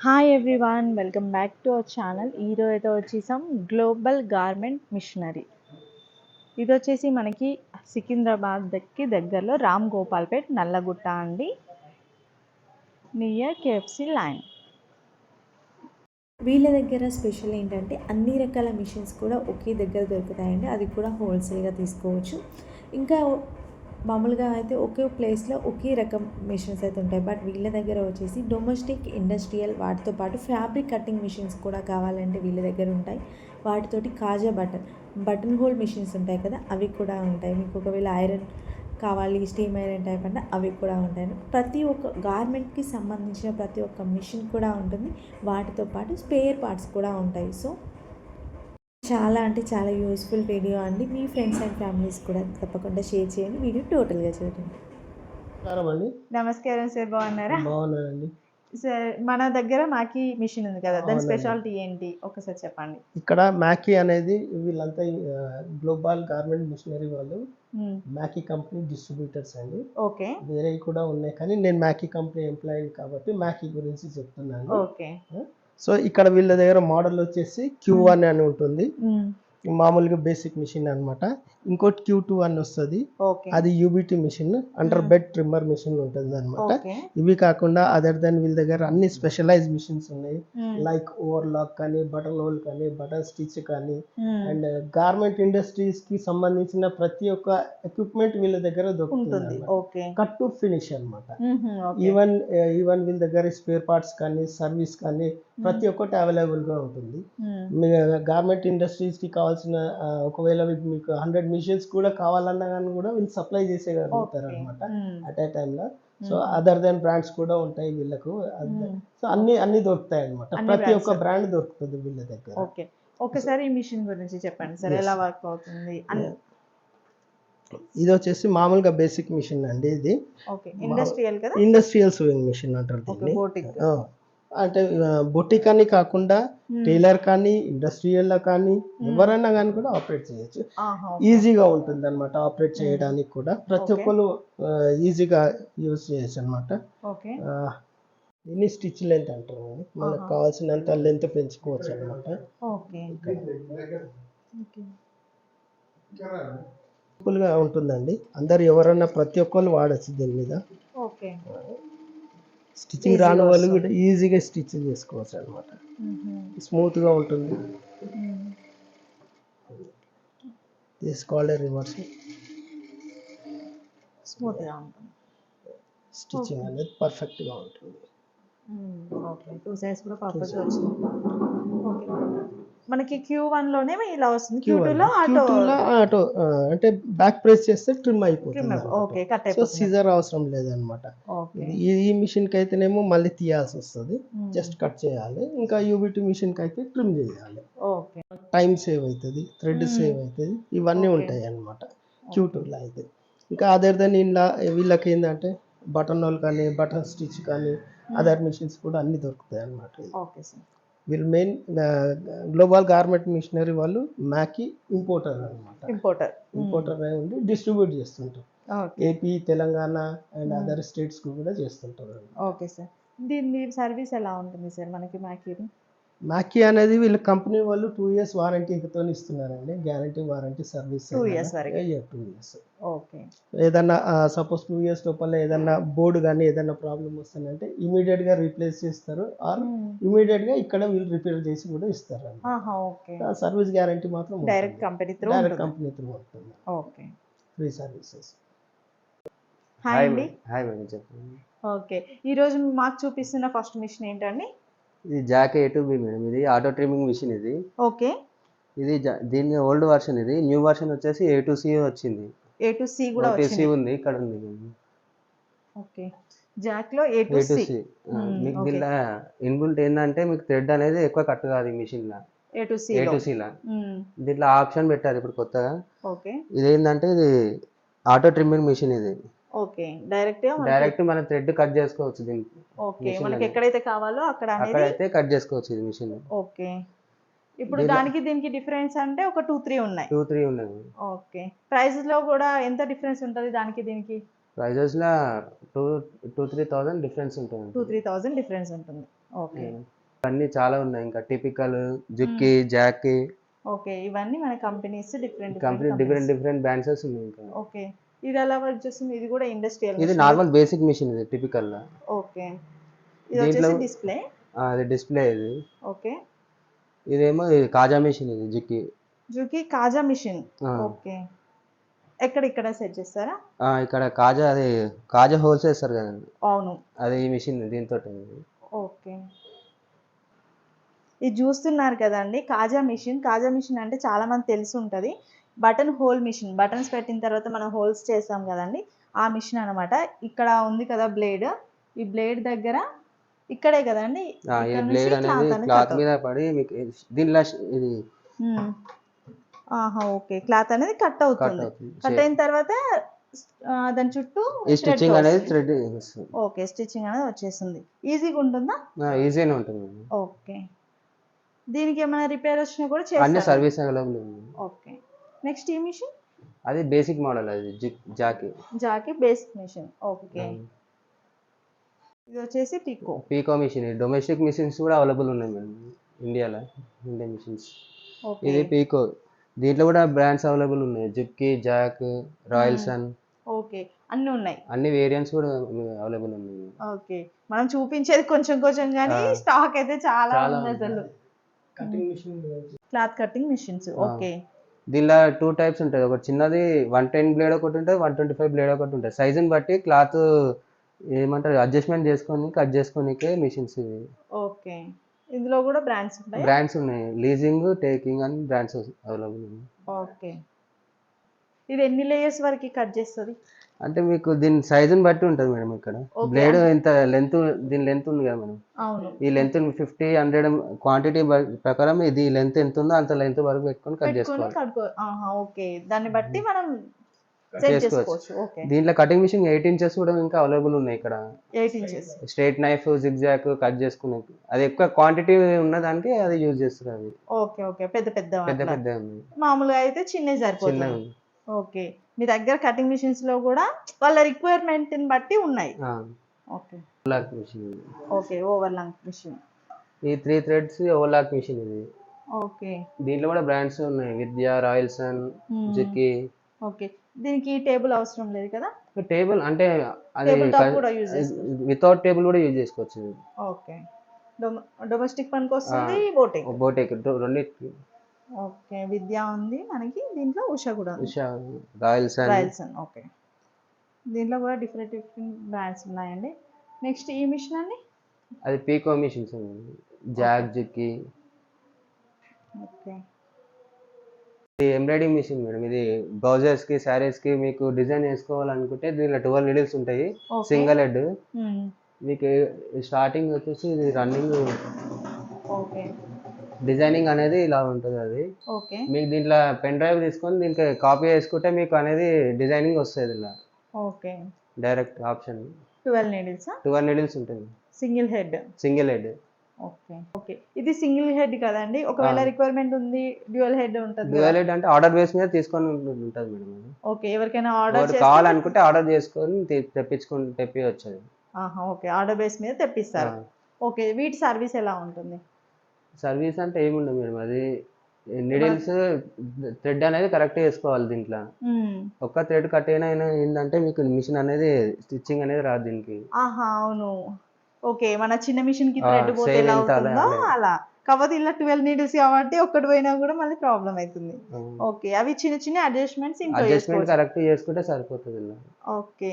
Hi everyone welcome back to our channel ఈరోజు అయితే వచ్చేసాం గ్లోబల్ గార్మెంట్ మిషనరీ ఇది వచ్చేసి మనకి సికింద్రాబాద్కి దగ్గరలో రామ్ గోపాల్పేట్ నల్లగుట్ట అండి. నియర్ కేఎఫ్సి లైన్ వీళ్ళ దగ్గర స్పెషల్ ఏంటంటే అన్ని రకాల మిషన్స్ కూడా ఒకే దగ్గర దొరుకుతాయండి. అది కూడా హోల్సేల్గా తీసుకోవచ్చు. ఇంకా మామూలుగా అయితే ఒకే ప్లేస్లో ఒకే రకం మిషన్స్ అయితే ఉంటాయి. బట్ వీళ్ళ దగ్గర వచ్చేసి డొమెస్టిక్ ఇండస్ట్రియల్ వాటితో పాటు ఫ్యాబ్రిక్ కటింగ్ మిషన్స్ కూడా కావాలంటే వీళ్ళ దగ్గర ఉంటాయి. వాటితోటి కాజా బటన్ బటన్ హోల్ మిషన్స్ ఉంటాయి కదా అవి కూడా ఉంటాయి. మీకు ఒకవేళ ఐరన్ కావాలి స్టీమ్ ఐరన్ టైప్ అంటే అవి కూడా ఉంటాయి. ప్రతి ఒక్క గార్మెంట్కి సంబంధించిన ప్రతి ఒక్క మిషన్ కూడా ఉంటుంది. వాటితో పాటు స్పేర్ పార్ట్స్ కూడా ఉంటాయి. సో చాలా అంటే చాలా యూస్ఫుల్ వీడియో అండి. మీ ఫ్రెండ్స్ అండ్ ఫ్యామిలీస్ కూడా తప్పకుండా షేర్ చేయండి. వీడియో టోటల్గా చూడండి. నమస్కారం అండి. నమస్కారం సార్ బాగున్నారా? బాగున్నానండి. సార్ మన దగ్గర మాకి మిషన్ ఉంది కదా దాని. స్పెషాలిటీ ఏంటి? ఒకసారి చెప్పండి. ఇక్కడ మ్యాకీ అనేది వీళ్ళంతా గ్లోబల్ గార్మెంట్ మిషనరీ వాళ్ళు. మ్యాకీ కంపెనీ డిస్ట్రిబ్యూటర్స్ అండి. ఓకే. వేరేవి కూడా ఉన్నాయి కానీ నేను మ్యాకీ కంపెనీ ఎంప్లాయీ కాబట్టి మ్యాకీ గురించి చెప్తున్నాను. ఓకే. సో ఇక్కడ వీళ్ళ దగ్గర మోడల్ వచ్చేసి క్యూ అని అని ఉంటుంది. మామూలుగా బేసిక్ మిషన్ అన్నమాట. ఇంకోటి క్యూ టూ అని వస్తుంది. అది UBT machine under bed trimmer machine ఉంటుంది అనమాట ఇవి కాకుండా అదర్ దెన్ వీళ్ళ దగ్గర అన్ని స్పెషలైజ్ మిషన్స్ ఉన్నాయి. లైక్ ఓవర్లాక్ కానీ బటన్ హోల్ కానీ బటన్ స్టిచ్ కానీ. అండ్ గార్మెంట్ ఇండస్ట్రీస్కి సంబంధించిన ప్రతి ఒక్క ఎక్విప్మెంట్ వీళ్ళ దగ్గర దొరుకుతుంది కట్ టు ఫినిష్ అనమాట ఈవెన్ ఈవెన్ వీళ్ళ దగ్గర స్పేర్ పార్ట్స్ కానీ సర్వీస్ కానీ ప్రతి ఒక్కటి అవైలబుల్గా ఉంటుంది. గార్మెంట్ ఇండస్ట్రీస్కి కావాల్సిన ఆ, ఒకవేళ మీకు- హండ్రెడ్ మిషన్స్ కూడా కావాలన్నా కానీ కూడా వీళ్ళు సప్లై చేసేయగలుగుతారు. అనమాట. అట్ ఏ టైంలో సో అదర్ దెన్ బ్రాండ్స్ కూడా ఉంటాయి వీళ్ళకు. సో అన్ని అన్ని దొరుకుతాయి అనమాట ప్రతి ఒక్క బ్రాండ్ దొరుకుతుంది వీళ్ళ దగ్గర. ఓకే. ఒకసారి ఈ మిషన్ గురించి చెప్పండి సార్. ఎలా వర్క్ అవుతుంది? ఇది వచ్చేసి మామూలుగా బేసిక్ మిషన్ అండి ఇది. ఇండస్ట్రియల్ కదా? ఇండస్ట్రియల్ సూయింగ్ మిషన్ అంటారు దీన్ని. అంటే బొటిక్ అని కాకుండా టైలర్ కానీ ఇండస్ట్రియల్ కానీ ఎవరైనా కానీ కూడా ఆపరేట్ చేయొచ్చు. ఈజీగా ఉంటుంది అనమాట ఆపరేట్ చేయడానికి కూడా. ప్రతి. ఒక్కరు ఈజీగా యూజ్ చేయొచ్చు అనమాట దీన్ని స్టిచ్ లెంత్ అంటారు. మనకు. కావాల్సినంత లెంత్ పెంచుకోవచ్చు అనమాట ఉంటుందండి. అందరు ఎవరన్నా ప్రతి ఒక్కరు వాడచ్చు దీని మీద. ఓకే. స్టిచ్చింగ్ రాని వాళ్ళు. కూడా ఈజీగా స్టిచ్ చేసుకోవచ్చు అనమాట స్మూత్గా ఉంటుంది. తీసుకోవాలి రివర్స్. ఉంటుంది. స్టిచ్చింగ్ అనేది పర్ఫెక్ట్గా ఉంటుంది ఓకే. టూ సైడ్స్ కూడా పర్ఫెక్ట్ వచ్చింది ఓకే. మనకి క్యూ వన్లోనే ఇలా వస్తుంది. క్యూ టూ లో ఆటో ఆటో అంటే బ్యాక్ ప్రెస్ చేస్తే ట్రిమ్ అయిపోతుంది ఓకే కట్ సో అయిపోతుంది. సిజర్ అవసరం లేదనమాట. ఈ మిషన్కి అయితేనేమో మళ్ళీ తీయాల్సి వస్తుంది. జస్ట్ కట్ చేయాలి. ఇంకా యూబిటీ మిషన్కి అయితే ట్రిమ్ చేయాలి. ఓకే. టైం సేవ్ అవుతుంది థ్రెడ్ Hmm. సేవ్ అవుతుంది ఇవన్నీ. ఉంటాయి అన్నమాట. క్యూటూలో అయితే. ఇంకా అదర్ దెన్ ఇలా వీళ్ళకి ఏంటంటే బటన్ హోల్ కానీ బటన్ స్టిచ్ కానీ Hmm. అదర్ మిషన్స్ కూడా అన్ని దొరుకుతాయి అన్నమాట. ఓకే సార్ వీళ్ళు మెయిన్ గ్లోబల్ గార్మెంట్ మిషనరీ వాళ్ళు మ్యాకి ఇంపోర్టర్ అన్నమాట. ఇంపోర్టర్. ఇంపోర్టర్ అయి ఉండి డిస్ట్రిబ్యూట్ చేస్తుంటారు. AP Telangana and. అదర్ స్టేట్స్కు కూడా చేస్తుంటారు. Okay sir. దీని సర్వీస్ ఎలా ఉంటుంది సార్ మనకి మాకి మ్యాకీ అనేది వీళ్ళ కంపెనీ వాళ్ళు టూ ఇయర్స్ వారంటీతో ఇస్తున్నారండి. గ్యారంటీ వారంటీ సర్వీస్ years వరకు. టూ ఇయర్స్ ఓకే ఏదన్నా సపోజ్ టూ ఇయర్స్ లోపల ఏదన్నా బోర్డు కానీ ఏదన్నా ప్రాబ్లం వస్తుందంటే ఇమీడియట్గా రీప్లేస్ చేస్తారు. ఆర్ ఇమీడియట్గా ఇక్కడ వీళ్ళు రిపేర్ చేసి కూడా ఇస్తారు సర్వీస్ గ్యారంటీ మాత్రం direct company through direct company through ఉంటుంది. ఓకే ఫ్రీ సర్వీసెస్ హాయ్ అండి. హాయ్ మేడం చెప్పండి. ఓకే ఈ రోజు మాకు చూపిస్తున్న ఫస్ట్ మిషన్ ఏంటండి? ఇది Jack A to B madam ఇది ఆటో ట్రిమ్మింగ్ మిషన్ ఇది. ఓకే. ఇది జా- దీని ఓల్డ్ వర్షన్ ఇది. న్యూ వర్షన్ వచ్చేసి ఏ టు సి వచ్చింది. ఏ టు సి కూడా సి వచ్చింది. ఉంది ఇక్కడ ఉంది okay. జాక్లో A to A to C C Hmm, మీకు okay. దీనిలో ఇన్బుల్ట్ ఏంటంటే మీకు థ్రెడ్ అనేది ఎక్కువ కట్ కాదు ఈ మిషన్లో. ఏ టు సి ఏ లో. టు సిలా దీంట్లో ఆప్షన్ పెట్టారు ఇప్పుడు కొత్తగా. ఓకే ఇది ఏంటంటే ఇది ఆటో ట్రిమ్మింగ్ మిషన్ ఇది. ఓకే. డైరెక్ట్ డైరెక్ట్ మనం థ్రెడ్ కట్ చేసుకోవచ్చు దీనికి. ఓకే. మనకి. ఎక్కడైతే కావాలో అక్కడ అక్కడైతే కట్ చేసుకోవచ్చు ఇది మిషన్ ఓకే. ఇప్పుడు దానికి దీనికి డిఫరెన్స్ అంటే ఒక టూ త్రీ ఉన్నాయి. టూ త్రీ ఉన్నాయి. ఓకే. ప్రైస్లో కూడా ఎంత డిఫరెన్స్ ఉంటుంది దానికి దీనికి? ప్రైజెస్లో two two three thousand difference ఉంటుంది టూ త్రీ థౌజండ్ డిఫరెన్స్ ఉంటుంది. ఓకే. అన్ని చాలా ఉన్నాయి. ఇంకా టిపికల్ జుక్కి జాకీ ఓకే. ఇవన్నీ మన companies different complete different different branches ఉన్నాయి ఇంకా. ఓకే. ఇది ఎలా వర్క్ చేస్తుంది? ఇది కూడా ఇండస్ట్రియల్ ఇది నార్మల్ బేసిక్ మిషన్ ఇది టిపికల్ ఓకే. ఇది వచ్చేసి డిస్ప్లే ఇది డిస్ప్లే ఇది. ఓకే. ఇదేమో ఇది కాజా మిషన్ ఇది జుక్కి జూకి కాజా మిషన్. ఓకే. ఎక్కడ ఇక్కడ సెట్ చేస్తారా? ఆ, ఇక్కడ కాజా అది కాజా హోల్స్ వేస్తారు కదండి. అవును. అది ఈ మిషన్ దీంతో ఓకే. ఇది చూస్తున్నారు కదండి కాజా మిషన్ కాజా మిషన్ అంటే చాలా మంది తెలిసి ఉంటుంది. బటన్ హోల్ మిషన్ బటన్స్ పెట్టిన తర్వాత మనం హోల్స్ చేస్తాం కదండి ఆ మిషన్ అన్నమాట. ఇక్కడ ఉంది కదా బ్లేడ్ ఈ బ్లేడ్ దగ్గర ఇక్కడే కదండి ఈ ఇక్కడ నుంచి బ్లేడ్ cloth అనేది అనేది క్లాత్ cut మీద పడి మీకు దీనిలో ఇది మ్మ్. ఆహా ఓకే. క్లాత్ అనేది కట్ అవుతుంది. కట్ అయిన తర్వాత దాని చుట్టూ స్టిచ్చింగ్ అనేది. థ్రెడ్ ఓకే స్టిచ్చింగ్ అనేది వచ్చేస్తుంది. ఈజీగా ఉంటుందా? ఈజీగానే ఉంటుంది ఓకే. దీనికి ఏమైనా రిపేర్ వచ్చినా కూడా అన్ని చేస్తారు? సర్వీస్ అవైలబుల్ ఉంది. ఓకే. నెక్స్ట్ ఈ మిషన్ అది బేసిక్ మోడల్ అది జిక్. జాకీ జాకి బేసిక్ మిషన్ ఓకే ఇది వచ్చేసి పికో పీకో మిషన్ డొమెస్టిక్ మిషన్స్ కూడా అవైలబుల్ ఉన్నాయి మేడం ఇండియాలో ఇండియన్ మిషన్స్ ఓకే ఇది పీకో దీంట్లో కూడా బ్రాండ్స్ అవైలబుల్ ఉన్నాయి. జిప్కి జాక్ రాయల్ సన్ ఓకే అన్నీ ఉన్నాయి. అన్ని వేరియంట్స్ కూడా అవైలబుల్ ఉన్నాయి ఓకే మనం చూపించేది కొంచెం కొంచెం కానీ. స్టాక్ అయితే చాలా ఉంది. అసలు. Cutting machine cloth cutting machines. Okay దీనిలో టూ టైప్స్ ఉంటుంది. ఒకటి చిన్నది వన్ టెన్ బ్లేడ్ ఒకటి ఉంటుంది వన్ ట్వంటీ ఫైవ్ బ్లేడ్ ఒకటి ఉంటుంది. సైజుని బట్టి క్లాత్ ఏమంటారు అడ్జస్ట్మెంట్ చేసుకొని కట్ చేసుకోనికే మిషన్స్ ఇవి. ఓకే. ఇందులో కూడా బ్రాండ్స్ ఉంటాయి? బ్రాండ్స్ ఉన్నాయి. లీజింగ్ టేకింగ్ అని బ్రాండ్స్ అవైలబుల్ ఉన్నాయి. ఓకే. ఇది ఎన్ని లేయర్స్ వరకు కట్ చేస్తుంది? అంటే మీకు దీని సైజుని బట్టి ఉంటుంది మేడం ఇక్కడ. బ్లేడ్ ఇంత లెంత్ దీని లెంత్ ఉంది కదా మేడం ఈ లెంత్ ఫిఫ్టీ హండ్రెడ్ క్వాంటిటీ ప్రకారం ఇది లెంత్ ఎంత ఉందో అంత లెంత్ వరకు పెట్టుకొని కట్ చేసుకోవాలి. దాన్ని బట్టి మనం దీంట్లో కటింగ్ మిషన్ ఎయిట్ ఇంచెస్ కూడా ఇంకా అవైలబుల్ ఉన్నాయి ఇక్కడ. స్ట్రైట్ నైఫ్ జిగ్జాక్ కట్ చేసుకునే అది ఎక్కువ క్వాంటిటీ ఉన్నదానికి అది యూజ్ చేస్తారు అది ఓకే ఓకే పెద్ద పెద్ద పెద్ద. పెద్ద మామూలుగా అయితే చిన్నవి చిన్న సరిపోతుంది ఓకే మీ దగ్గర కటింగ్ మిషన్స్లో కూడా వాళ్ళ రిక్వైర్మెంట్ని బట్టి ఉన్నాయి. Okay. Overlock machine. Okay over long machine ఈ త్రీ థ్రెడ్స్ ఓవర్లాక్ మిషన్ ఇది. ఓకే. దీంట్లో కూడా బ్రాండ్స్ ఉన్నాయి. విద్య రాయల్ సన్ జిక్కి. ఓకే. దీనికి టేబుల్ అవసరం లేదు కదా? టేబుల్ అంటే అది. వితౌట్ టేబుల్ కూడా యూజ్ చేసుకోవచ్చు. ఓకే. డొమెస్టిక్ పనికి వస్తుంది బోటింగ్ బోటెక్ రెండింటికి. ఓకే. విద్య ఉంది మనకి దీంట్లో ఉష కూడా ఉంది. Usha royal sun royal sun okay. దీంట్లో కూడా డిఫరెంట్ డిఫరెంట్ బ్రాండ్స్ ఉన్నాయండి. నెక్స్ట్ ఈ మిషన్ అండి? అది పీకో మిషన్స్ జాక్ జిక్కి. ఓకే. ఇది ఎంబ్రాయిడింగ్ మిషన్ మేడం. ఇది బ్లౌజర్స్కి శారీస్కి మీకు డిజైన్ వేసుకోవాలనుకుంటే దీనిలో ట్వెల్వ్ నీడిల్స్ ఉంటాయి. Single head. మీకు స్టార్టింగ్ వచ్చేసి ఇది రన్నింగ్. ఓకే. డిజైనింగ్ అనేది ఇలా ఉంటుంది అది. ఓకే. మీకు దీంట్లో పెన్ డ్రైవ్ తీసుకొని దీనికి కాపీ చేసుకుంటే మీకు అనేది డిజైనింగ్ వస్తుంది ఇలా. Okay. Direct option. Twelve needles? Twelve needles ఉంటుంది. Single head. Single head. Okay. Okay. ఇది సింగిల్ హెడ్ కదండి. ఒకవేళ. రిక్వైర్మెంట్ ఉంది డ్యూయల్ హెడ్ ఉంటుంది డ్యూయల్ హెడ్ అంటే ఆర్డర్ బేస్ మీద తీసుకొని ఉంటుంది మేడం ఓకే. ఎవరికైనా ఆర్డర్ కావాలనుకుంటే ఆర్డర్ చేసుకొని తెప్పించుకొని తెప్పియచ్చు అది. ఓకే. ఆర్డర్ బేస్ మీద తెప్పిస్తారు. ఓకే. వీటి సర్వీస్ ఎలా ఉంటుంది? సర్వీస్ అంటే ఏముండదు మేడం. అది నిడిల్స్ థ్రెడ్ అనేది కరెక్ట్ చేసుకోవాలి దీంట్లో. ఒక్క థ్రెడ్ కట్ అయినా ఏంటంటే మీకు మిషన్ అనేది స్టిచ్చింగ్ అనేది రాదు దీనికి. అవును. ఓకే మన చిన్న మిషన్కి థ్రెడ్ పోతే ఎలా అలా అవుతుందో అలా. అలా. కాకపోతే ఇలా ట్వెల్వ్ నీడిల్స్ కాబట్టి ఒక్కటి పోయినా కూడా మళ్ళీ ప్రాబ్లం అవుతుంది ఓకే అవి చిన్న చిన్న అడ్జస్ట్మెంట్స్ ఇంట్లో అడ్జస్ట్మెంట్ కరెక్ట్ చేసుకుంటే సరిపోతుంది ఓకే.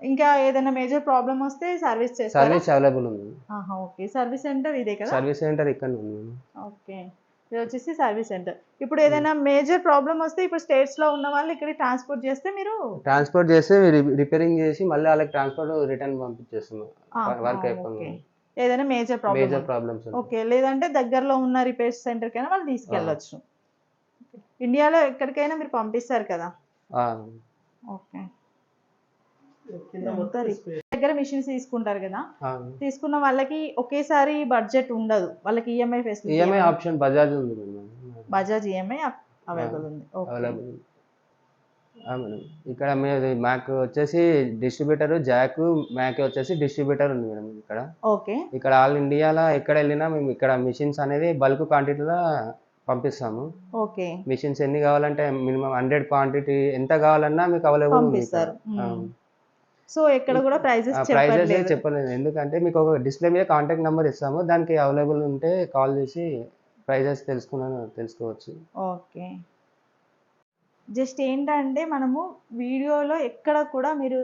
ఇంకా ఏదైనా మేజర్ ప్రాబ్లం వస్తే సర్వీస్ చేస్తారా? సర్వీస్ అవైలబుల్ ఉంది. ఆహా ఓకే. సర్వీస్ సెంటర్ ఇదే కదా? సర్వీస్ సెంటర్ ఇక్కడ ఉంది. ఓకే. ఇది వచ్చేసి సర్వీస్ సెంటర్. ఇప్పుడు ఏదైనా మేజర్ ప్రాబ్లం వస్తే ఇప్పుడు స్టేట్స్లో ఉన్న వాళ్ళు ఇక్కడ ట్రాన్స్పోర్ట్ చేస్తే మీరు ట్రాన్స్పోర్ట్ చేస్తే రిపేరింగ్ చేసి మళ్ళీ వాళ్ళకి ట్రాన్స్పోర్ట్ రిటర్న్ పంపించేస్తున్నాం వర్క్ అయిపోయింది. ఏదైనా major problem major problems okay. లేదంటే దగ్గరలో ఉన్న రిపేర్ సెంటర్ కైనా వాళ్ళు తీసుకెళ్ళొచ్చు. ఇండియాలో ఎక్కడికైనా మీరు పంపిస్తారు కదా? ఓకే కింద ఎంత మొత్తం రి- space. దగ్గర మిషన్స్ తీసుకుంటారు కదా. తీసుకున్న వాళ్ళకి ఒకేసారి బడ్జెట్ ఉండదు. వాళ్ళకి EMI facility EMI option Bajaj ఉంది బజాజ్ ఈఎంఐ అవైలబుల్ ఉంది. అవైలబుల్ మేడం ఇక్కడ మీరు మాకు వచ్చేసి డిస్ట్రిబ్యూటర్ జాక్ మ్యాక్ వచ్చేసి డిస్ట్రిబ్యూటర్ ఉంది మేడం ఇక్కడ. ఓకే ఇక్కడ ఆల్ ఇండియాలో ఎక్కడ వెళ్ళినా మేము ఇక్కడ మిషన్స్ అనేది బల్క్ క్వాంటిటీలో పంపిస్తాము. ఓకే మిషన్స్ ఎన్ని కావాలంటే మినిమం హండ్రెడ్ క్వాంటిటీ ఎంత కావాలన్నా మీకు అవైలబుల్ ఉంది పంపిస్తారు. సో ఎక్కడ కూడా ప్రైజెస్ ప్రైజెస్ చెప్పలేదు ఎందుకంటే మీకు ఒక డిస్ప్లే మీద కాంటాక్ట్ నెంబర్ ఇస్తాము. దానికి అవైలబుల్ ఉంటే కాల్ చేసి ప్రైజెస్ తెలుసుకున్నాను తెలుసుకోవచ్చు. ఓకే. జస్ట్ ఏంటంటే మనము వీడియోలో ఎక్కడ కూడా మీరు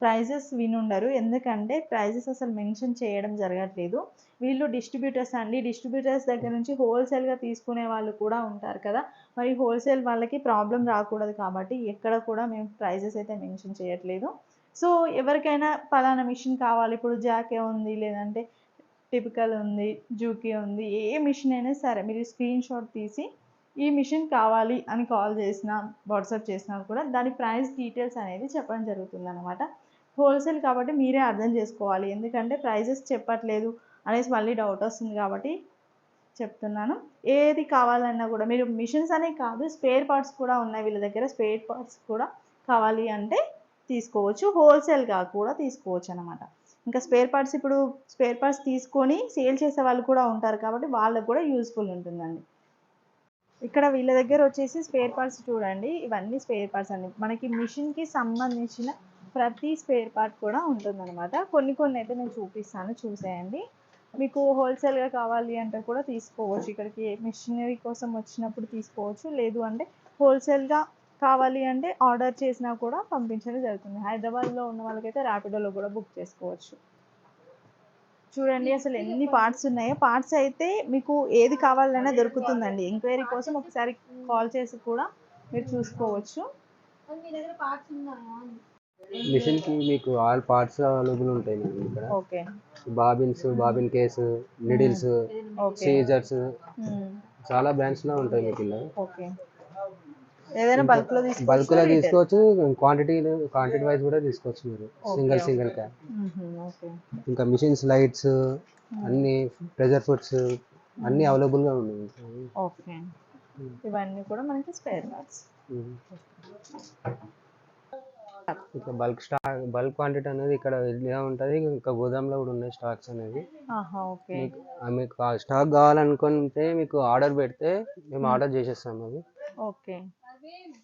ప్రైజెస్ వినుండరు. ఎందుకంటే ప్రైజెస్ అసలు మెన్షన్ చేయడం జరగట్లేదు. వీళ్ళు డిస్ట్రిబ్యూటర్స్ అండి. డిస్ట్రిబ్యూటర్స్ దగ్గర నుంచి హోల్సేల్గా తీసుకునే వాళ్ళు కూడా ఉంటారు కదా. మరి హోల్సేల్ వాళ్ళకి ప్రాబ్లం రాకూడదు కాబట్టి ఎక్కడ కూడా మేము ప్రైజెస్ అయితే మెన్షన్ చేయట్లేదు. సో ఎవరికైనా పలానా మిషన్ కావాలి. ఇప్పుడు జాకే ఉంది లేదంటే టిపికల్ ఉంది జూకీ ఉంది ఏ మిషన్ అయినా సరే మీరు స్క్రీన్ షాట్ తీసి ఈ మిషన్ కావాలి అని కాల్ చేసినా వాట్సాప్ చేసినా కూడా దాని ప్రైస్ డీటెయిల్స్ అనేది చెప్పడం జరుగుతుంది అనమాట హోల్సేల్ కాబట్టి మీరే అర్థం చేసుకోవాలి. ఎందుకంటే ప్రైజెస్ చెప్పట్లేదు అనేసి మళ్ళీ డౌట్ వస్తుంది కాబట్టి చెప్తున్నాను. ఏది కావాలన్నా కూడా మీరు మిషన్స్ అనే కాదు స్పేర్ పార్ట్స్ కూడా ఉన్నాయి. వీళ్ళ దగ్గర స్పేర్ పార్ట్స్ కూడా కావాలి అంటే తీసుకోవచ్చు హోల్సేల్గా కూడా తీసుకోవచ్చు అనమాట ఇంకా స్పేర్ పార్ట్స్ ఇప్పుడు స్పేర్ పార్ట్స్ తీసుకొని సేల్ చేసే వాళ్ళు కూడా ఉంటారు కాబట్టి వాళ్ళకు కూడా యూస్ఫుల్ ఉంటుందండి. ఇక్కడ వీళ్ళ దగ్గర వచ్చేసి స్పేర్ పార్ట్స్ చూడండి ఇవన్నీ స్పేర్ పార్ట్స్ అండి. మనకి మిషన్కి సంబంధించిన ప్రతి స్పేర్ పార్ట్ కూడా ఉంటుందన్నమాట. కొన్ని కొన్ని అయితే నేను చూపిస్తాను చూసేయండి. మీకు హోల్సేల్గా కావాలి అంటే కూడా తీసుకోవచ్చు. ఇక్కడికి మిషనరీ కోసం వచ్చినప్పుడు తీసుకోవచ్చు. లేదు అంటే హోల్సేల్గా కావాలి అంటే ఆర్డర్ చేసినా కూడా పంపించడం జరుగుతుంది. హైదరాబాద్లో ఉన్న వాళ్ళకైతే ర్యాపిడోలో కూడా బుక్ చేసుకోవచ్చు. చూడండి అసలు ఎన్ని పార్ట్స్ ఉన్నాయో. పార్ట్స్ అయితే మీకు ఏది కావాలన్నా దొరుకుతుందండి. ఎంక్వైరీ కోసం ఒకసారి కాల్ చేసి కూడా మీరు చూసుకోవచ్చు. మిషన్కి మీకు ఆల్ పార్ట్స్ అవైలబుల్ ఉంటాయి మేడం ఇక్కడ. Okay. Bobbins bobbin case needles scissors చాలా బ్రాండ్స్లో ఉంటాయి మీకు ఇలా. ఓకే. ఏదైనా బల్క్లో తీసుకోవచ్చు బల్క్లో తీసుకోవచ్చు క్వాంటిటీ క్వాంటిటీ వైజ్ కూడా తీసుకోవచ్చు మీరు. సింగిల్ సింగిల్ క్యాన్ ఇంకా మిషన్స్ లైట్స్ అన్ని ప్రెజర్ ఫుడ్స్ అన్ని అవైలబుల్గా ఉన్నాయి. ఓకే. ఇవన్నీ కూడా మనకి స్పేర్ పార్ట్స్ ఇంకా బల్క్ స్టాక్ బల్క్ క్వాంటిటీ అనేది ఇక్కడ ఇలా ఉంటుంది. ఇంకా గోదాంలో కూడా ఉన్నాయి స్టాక్స్ ఓకే. మీకు స్టాక్ కావాలనుకుంటే మీకు ఆర్డర్ పెడితే మేము ఆర్డర్ చేసేస్తాం అవి. ఓకే. erwähnen.